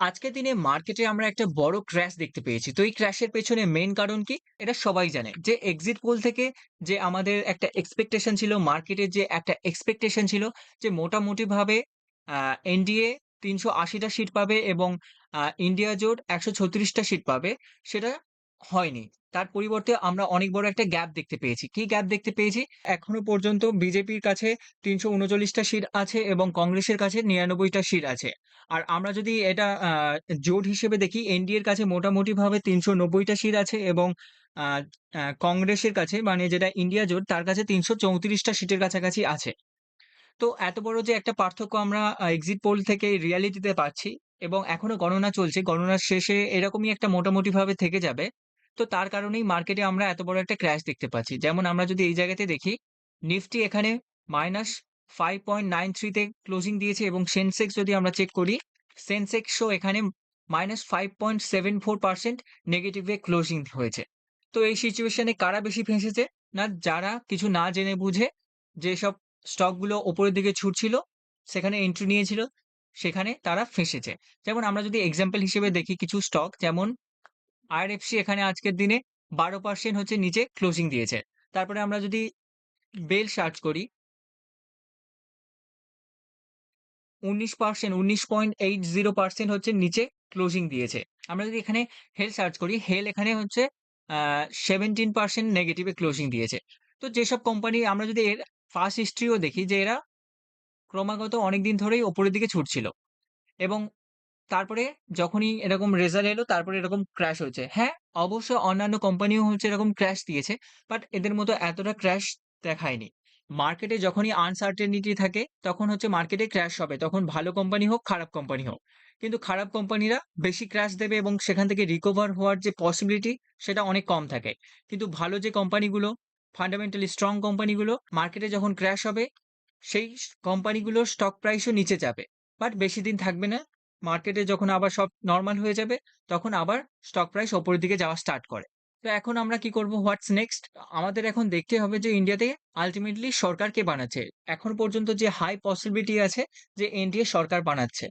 আজকের দিনে মার্কেটে আমরা একটা বড় ক্র্যাশ দেখতে পেয়েছি। তো এই ক্র্যাশের পেছনে মেন কারণ কি? এটা সবাই জানে। যে এক্সিট পোল থেকে যে আমাদের একটা এক্সপেকটেশন ছিল, মার্কেটের যে একটা এক্সপেকটেশন ছিল যে মোটামুটিভাবে এনডিএ তিনশো আশিটা সিট পাবে এবং ইন্ডিয়া জোট একশো ছত্রিশটা সিট পাবে। সেটা হয়নি। তার পরিবর্তে আমরা অনেক বড় একটা গ্যাপ দেখতে পেয়েছি। কি গ্যাপ দেখতে পেয়েছি? এখনও পর্যন্ত বিজেপির কাছে তিনশো উনচল্লিশটা সিট আছে এবং কংগ্রেসের কাছে নিরানব্বইটা সিট আছে। আর আমরা যদি এটা জোট হিসেবে দেখি, এনডিএর কাছে মোটামুটিভাবে তিনশো নব্বইটা সিট আছে এবং কংগ্রেসের কাছে মানে যেটা ইন্ডিয়া জোট, তার কাছে তিনশো চৌত্রিশটা সিটের কাছাকাছি আছে। তো এত বড় যে একটা পার্থক্য আমরা এক্সিট পোল থেকে রিয়ালিটিতে পাচ্ছি এবং এখনও গণনা চলছে। গণনার শেষে এরকমই একটা মোটামুটিভাবে থেকে যাবে। তো তার কারণেই মার্কেটে আমরা এত বড় একটা ক্র্যাশ দেখতে পাচ্ছি। যেমন আমরা যদি এই জায়গাতে দেখি, নিফটি এখানে -5.93 তে ক্লোজিং দিয়েছে এবং সেনসেক্স যদি আমরা চেক করি, সেনসেক্সও এখানে -5.74% নেগেটিভে ক্লোজিং হয়েছে। তো এই সিচুয়েশনে কারা বেশি ফেঁসেছে? না যারা কিছু না জেনে বুঝে যেসব স্টকগুলো ওপরের দিকে ছুটছিল, সেখানে এন্ট্রি নিয়েছিল, সেখানে তারা ফেঁসেছে। যেমন আমরা যদি এক্সাম্পল হিসেবে দেখি কিছু স্টক যেমন আইআরএফসি এখানে আজকের দিনে ১২% হচ্ছে নিচে ক্লোজিং দিয়েছে। তারপরে আমরা যদি বেল সার্চ করি 19% 19.80% হচ্ছে নিচে ক্লোজিং দিয়েছে। আমরা যদি এখানে হেল সার্চ করি, হেল এখানে হচ্ছে সেভেন্টিন পার্সেন্ট নেগেটিভে ক্লোজিং দিয়েছে। তো যেসব কোম্পানি আমরা যদি এর ফার্স্ট হিস্ট্রিও দেখি যে এরা ক্রমাগত অনেকদিন ধরেই ওপরের দিকে ছুটছিল এবং তারপরে যখনই এরকম রেজাল্ট এলো তারপরে এরকম ক্র্যাশ হয়েছে। হ্যাঁ, অবশ্যই অন্যান্য কোম্পানিও হচ্ছে এরকম ক্র্যাশ দিয়েছে। বাট এদের মতো এতটা ক্র্যাশ দেখায়নি। মার্কেটে যখনই আনসার্টেনিটি থাকে তখন হচ্ছে মার্কেটে ক্র্যাশ হবে। তখন ভালো কোম্পানি হোক, খারাপ কোম্পানি হোক। কিন্তু খারাপ কোম্পানিরা বেশি ক্র্যাশ দেবে এবং সেখান থেকে রিকভার হওয়ার যে পসিবিলিটি সেটা অনেক কম থাকে। কিন্তু ভালো যে কোম্পানিগুলো ফান্ডামেন্টালি স্ট্রং কোম্পানিগুলো মার্কেটে যখন ক্র্যাশ হবে সেই কোম্পানিগুলোর স্টক প্রাইসও নিচে যাবে। বাট বেশি দিন থাকবে না। মার্কেটে যখন আবার সব নর্মাল হয়ে যাবে, তখন আবার স্টক প্রাইস ওপরের দিকে যাওয়া স্টার্ট করে। তো এখন আমরা কি করব? What's next? আমাদের এখন দেখতে হবে যে ইন্ডিয়াতে আল্টিমেটলি সরকার কে বানাচ্ছে? এখন পর্যন্ত যে হাই পসিবিলিটি আছে যে এনডিএ সরকার বানাচ্ছে।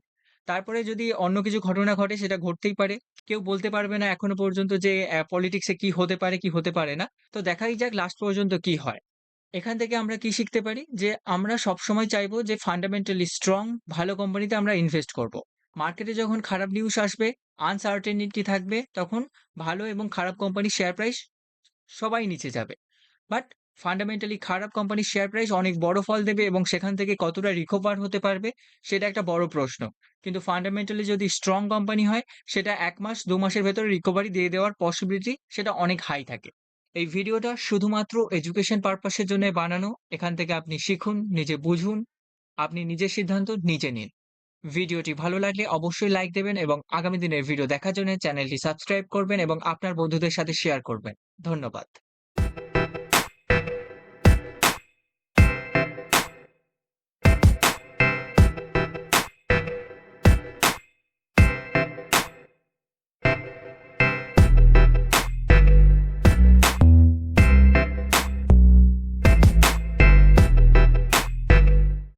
তারপরে যদি অন্য কিছু ঘটনা ঘটে সেটা ঘটতেই পারে। কেউ বলতে পারবে না এখনও পর্যন্ত যে পলিটিক্সে কি হতে পারে, কি হতে পারে না। তো দেখাই যাক লাস্ট পর্যন্ত কি হয়। এখান থেকে আমরা কি শিখতে পারি? যে আমরা সবসময় চাইব যে ফান্ডামেন্টালি স্ট্রং ভালো কোম্পানিতে আমরা ইনভেস্ট করব। মার্কেটে যখন খারাপ নিউজ আসবে, আনসার্টেনিটি থাকবে তখন ভালো এবং খারাপ কোম্পানির শেয়ার প্রাইস সবাই নিচে যাবে। বাট ফান্ডামেন্টালি খারাপ কোম্পানির শেয়ার প্রাইস অনেক বড় ফল দেবে এবং সেখান থেকে কতটা রিকভার হতে পারবে সেটা একটা বড় প্রশ্ন। কিন্তু ফান্ডামেন্টালি যদি স্ট্রং কোম্পানি হয় সেটা এক মাস দু মাসের ভেতরে রিকভারি দিয়ে দেওয়ার পসিবিলিটি সেটা অনেক হাই থাকে। এই ভিডিওটা শুধুমাত্র এডুকেশন পারপাসের জন্য বানানো। এখান থেকে আপনি শিখুন, নিজে বুঝুন, আপনি নিজের সিদ্ধান্ত নিজে নিন। ভিডিওটি ভালো লাগলে অবশ্যই লাইক দেবেন এবং আগামী দিনের ভিডিও দেখার জন্য চ্যানেলটি সাবস্ক্রাইব করবেন এবং আপনার বন্ধুদের সাথে শেয়ার করবেন। ধন্যবাদ।